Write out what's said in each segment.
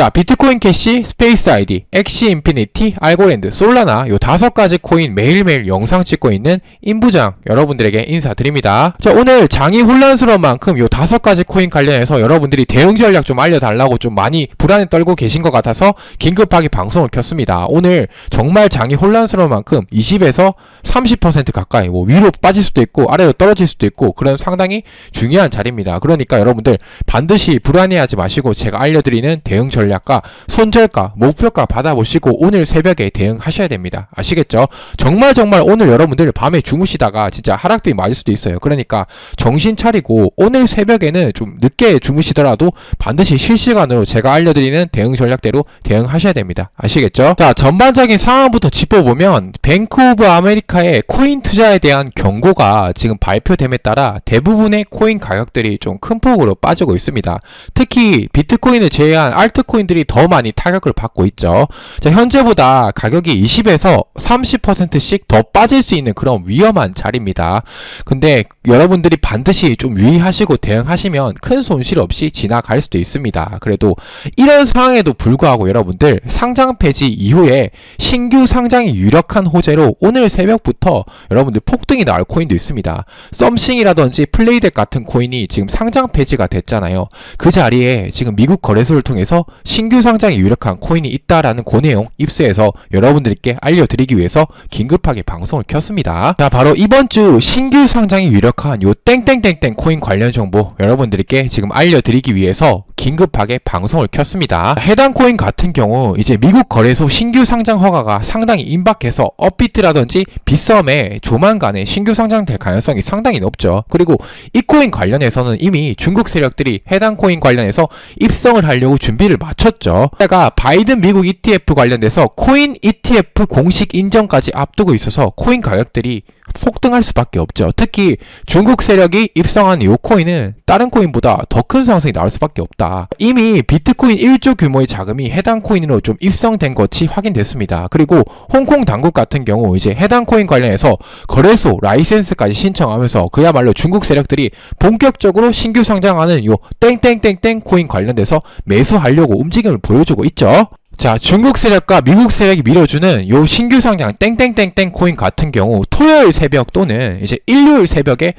자, 비트코인 캐시, 스페이스 아이디, 엑시 인피니티, 알고랜드, 솔라나 요 다섯 가지 코인 매일매일 영상 찍고 있는 임부장 여러분들에게 인사드립니다. 자, 오늘 장이 혼란스러운 만큼 요 다섯 가지 코인 관련해서 여러분들이 대응 전략 좀 알려달라고 좀 많이 불안에 떨고 계신 것 같아서 긴급하게 방송을 켰습니다. 오늘 정말 장이 혼란스러운 만큼 20에서 30% 가까이 뭐 위로 빠질 수도 있고 아래로 떨어질 수도 있고 그런 상당히 중요한 자리입니다. 그러니까 여러분들 반드시 불안해하지 마시고 제가 알려드리는 대응 전략 과 손절가, 목표가 받아보시고 오늘 새벽에 대응하셔야 됩니다. 아시겠죠? 정말 정말 오늘 여러분들 밤에 주무시다가 진짜 하락비 맞을 수도 있어요. 그러니까 정신 차리고 오늘 새벽에는 좀 늦게 주무시더라도 반드시 실시간으로 제가 알려드리는 대응 전략대로 대응하셔야 됩니다. 아시겠죠? 자, 전반적인 상황부터 짚어보면 뱅크 오브 아메리카의 코인 투자에 대한 경고가 지금 발표됨에 따라 대부분의 코인 가격들이 좀 큰 폭으로 빠지고 있습니다. 특히 비트코인을 제외한 알트코인 들이 더 많이 타격을 받고 있죠. 자, 현재보다 가격이 20에서 30%씩 더 빠질 수 있는 그런 위험한 자리입니다. 근데 여러분들이 반드시 좀 유의하시고 대응하시면 큰 손실 없이 지나갈 수도 있습니다. 그래도 이런 상황에도 불구하고 여러분들 상장 폐지 이후에 신규 상장이 유력한 호재로 오늘 새벽부터 여러분들 폭등이 나올 코인도 있습니다. 썸싱이라든지 플레이덱 같은 코인이 지금 상장 폐지가 됐잖아요. 그 자리에 지금 미국 거래소를 통해서 신규 상장이 유력한 코인이 있다라는 그 내용 입수해서 여러분들께 알려드리기 위해서 긴급하게 방송을 켰습니다. 자, 바로 이번 주 신규 상장이 유력한 요 땡땡땡땡 코인 관련 정보 여러분들께 지금 알려드리기 위해서 긴급하게 방송을 켰습니다. 해당 코인 같은 경우 이제 미국 거래소 신규 상장 허가가 상당히 임박해서 업비트라든지 빗썸에 조만간에 신규 상장될 가능성이 상당히 높죠. 그리고 이 코인 관련해서는 이미 중국 세력들이 해당 코인 관련해서 입성을 하려고 준비를 마쳤죠. 제가 바이든 미국 ETF 관련돼서 코인 ETF 공식 인정까지 앞두고 있어서 코인 가격들이 폭등할 수밖에 없죠. 특히 중국 세력이 입성한 이 코인은 다른 코인보다 더 큰 상승이 나올 수밖에 없다. 이미 비트코인 1조 규모의 자금이 해당 코인으로 좀 입성된 것이 확인됐습니다. 그리고 홍콩 당국 같은 경우 이제 해당 코인 관련해서 거래소 라이센스까지 신청하면서 그야말로 중국 세력들이 본격적으로 신규 상장하는 요 땡땡땡땡 코인 관련돼서 매수하려고 움직임을 보여주고 있죠. 자, 중국 세력과 미국 세력이 밀어주는 요 신규 상장 땡땡땡땡 코인 같은 경우 토요일 새벽 또는 이제 일요일 새벽에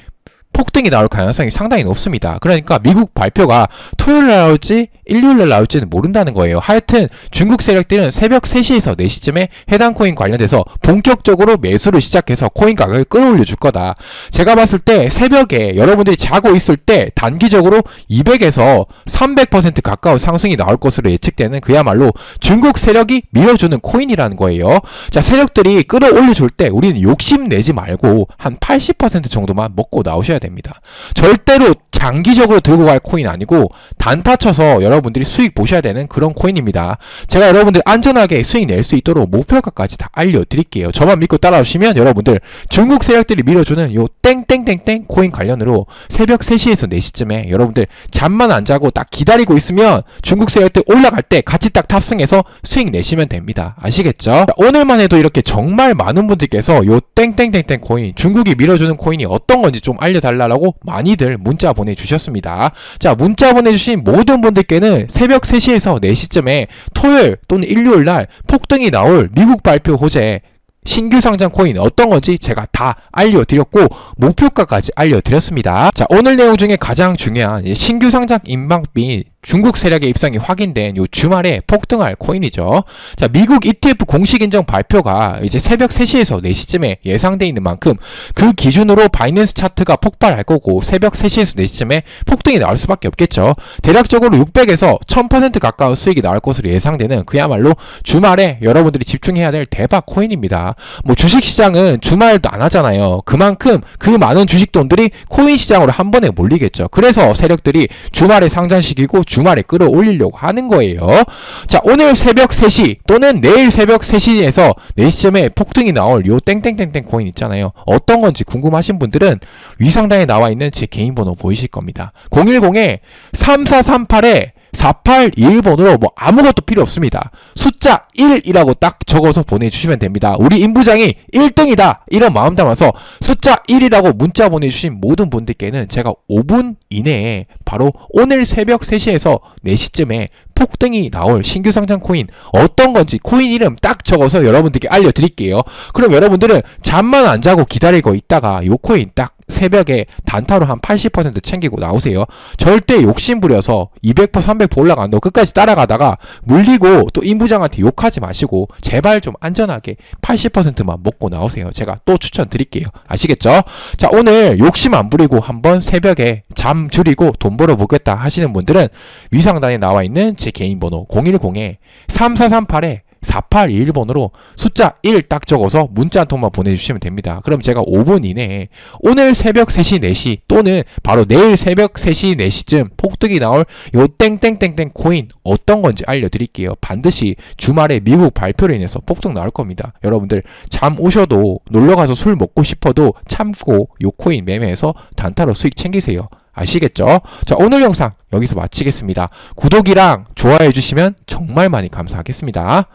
폭등이 나올 가능성이 상당히 높습니다. 그러니까 미국 발표가 토요일 날 나올지 일요일 날 나올지는 모른다는 거예요. 하여튼 중국 세력들은 새벽 3시에서 4시쯤에 해당 코인 관련돼서 본격적으로 매수를 시작해서 코인 가격을 끌어올려 줄 거다. 제가 봤을 때 새벽에 여러분들이 자고 있을 때 단기적으로 200에서 300% 가까운 상승이 나올 것으로 예측되는 그야말로 중국 세력이 밀어주는 코인이라는 거예요. 자, 세력들이 끌어올려 줄 때 우리는 욕심 내지 말고 한 80% 정도만 먹고 나오셔야 됩니다. 절대로 장기적으로 들고 갈 코인 아니고 단타 쳐서 여러분들이 수익 보셔야 되는 그런 코인입니다. 제가 여러분들 안전하게 수익 낼 수 있도록 목표가까지 다 알려드릴게요. 저만 믿고 따라오시면 여러분들 중국 세력들이 밀어주는 요 땡땡땡땡 코인 관련으로 새벽 3시에서 4시쯤에 여러분들 잠만 안 자고 딱 기다리고 있으면 중국 세력들 올라갈 때 같이 딱 탑승해서 수익 내시면 됩니다. 아시겠죠? 자, 오늘만 해도 이렇게 정말 많은 분들께서 요 땡땡땡땡 코인 중국이 밀어주는 코인이 어떤 건지 좀 알려달라 고 많이들 문자 보내주셨습니다. 자 문자 보내주신 모든 분들께는 새벽 3시에서 4시쯤에 토요일 또는 일요일 날 폭등이 나올 미국 발표 호재 신규 상장 코인 어떤 건지 제가 다 알려드렸고 목표가까지 알려드렸습니다. 자 오늘 내용 중에 가장 중요한 이 신규 상장 임박비 중국 세력의 입성이 확인된 요 주말에 폭등할 코인이죠. 자, 미국 ETF 공식 인정 발표가 이제 새벽 3시에서 4시쯤에 예상돼 있는 만큼 그 기준으로 바이낸스 차트가 폭발할 거고 새벽 3시에서 4시쯤에 폭등이 나올 수밖에 없겠죠. 대략적으로 600에서 1000% 가까운 수익이 나올 것으로 예상되는 그야말로 주말에 여러분들이 집중해야 될 대박 코인입니다. 뭐 주식 시장은 주말도 안 하잖아요. 그만큼 그 많은 주식 돈들이 코인 시장으로 한 번에 몰리겠죠. 그래서 세력들이 주말에 상장시키고 주말에 끌어올리려고 하는 거예요. 자, 오늘 새벽 3시 또는 내일 새벽 3시에서 4시쯤에 폭등이 나올 요 땡땡땡땡 코인 있잖아요. 어떤 건지 궁금하신 분들은 위상단에 나와 있는 제 개인 번호 보이실 겁니다. 010에 3438에 4821번으로 뭐 아무것도 필요 없습니다. 숫자 1이라고 딱 적어서 보내주시면 됩니다. 우리 임부장이 1등이다 이런 마음 담아서 숫자 1이라고 문자 보내주신 모든 분들께는 제가 5분 이내에 바로 오늘 새벽 3시에서 4시쯤에 폭등이 나올 신규 상장 코인 어떤 건지 코인 이름 딱 적어서 여러분들께 알려드릴게요. 그럼 여러분들은 잠만 안 자고 기다리고 있다가 요 코인 딱 새벽에 단타로 한 80% 챙기고 나오세요. 절대 욕심 부려서 200% 300% 올라간다고 끝까지 따라가다가 물리고 또 임부장한테 욕하지 마시고 제발 좀 안전하게 80%만 먹고 나오세요. 제가 또 추천드릴게요. 아시겠죠? 자 오늘 욕심 안 부리고 한번 새벽에 잠 줄이고 돈 벌어보겠다 하시는 분들은 위상단에 나와 있는 제 개인 번호 010에 3438에 4821번으로 숫자 1 딱 적어서 문자 한 통만 보내주시면 됩니다. 그럼 제가 5분 이내에 오늘 새벽 3시, 4시 또는 바로 내일 새벽 3시, 4시쯤 폭등이 나올 요 땡땡땡땡 코인 어떤 건지 알려드릴게요. 반드시 주말에 미국 발표로 인해서 폭등 나올 겁니다. 여러분들 잠 오셔도 놀러가서 술 먹고 싶어도 참고 요 코인 매매해서 단타로 수익 챙기세요. 아시겠죠? 자, 오늘 영상 여기서 마치겠습니다. 구독이랑 좋아해 주시면 정말 많이 감사하겠습니다.